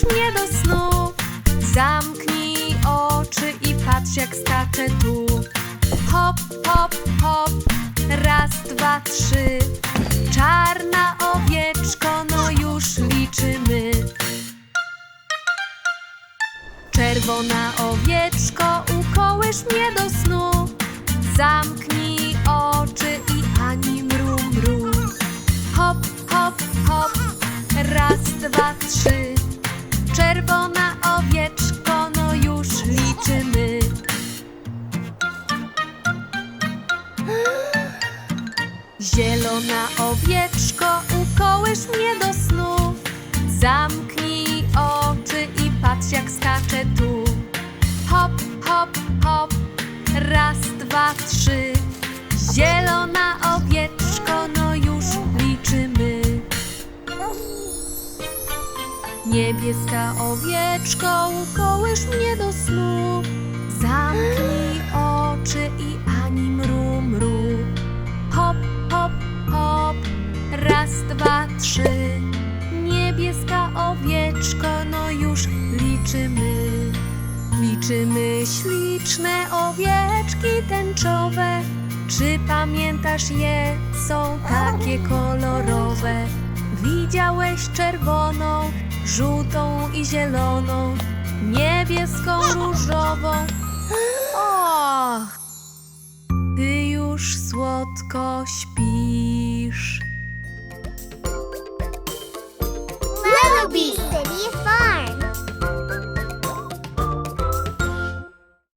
ukołysz mnie do snu. Zamknij oczy i patrz jak skaczę tu. Hop, hop, hop, raz, dwa, trzy. Czarna owieczko, no już liczymy. Czerwona owieczko, ukołysz mnie do snu. Zamknij oczy i ani mru, mru. Hop, hop, hop, raz, dwa, trzy. Zielona owieczko, ukołysz mnie do snu. Zamknij oczy i patrz jak skaczę tu. Hop, hop, hop, raz, dwa, trzy. Zielona owieczko, no już liczymy. Niebieska owieczko, ukołysz mnie do snu. Zamknij raz, dwa, trzy. Niebieska owieczko, no już liczymy. Liczymy śliczne owieczki tęczowe. Czy pamiętasz je? Są takie kolorowe. Widziałeś czerwoną, żółtą i zieloną, niebieską, różową. Och, ty już słodko śpisz.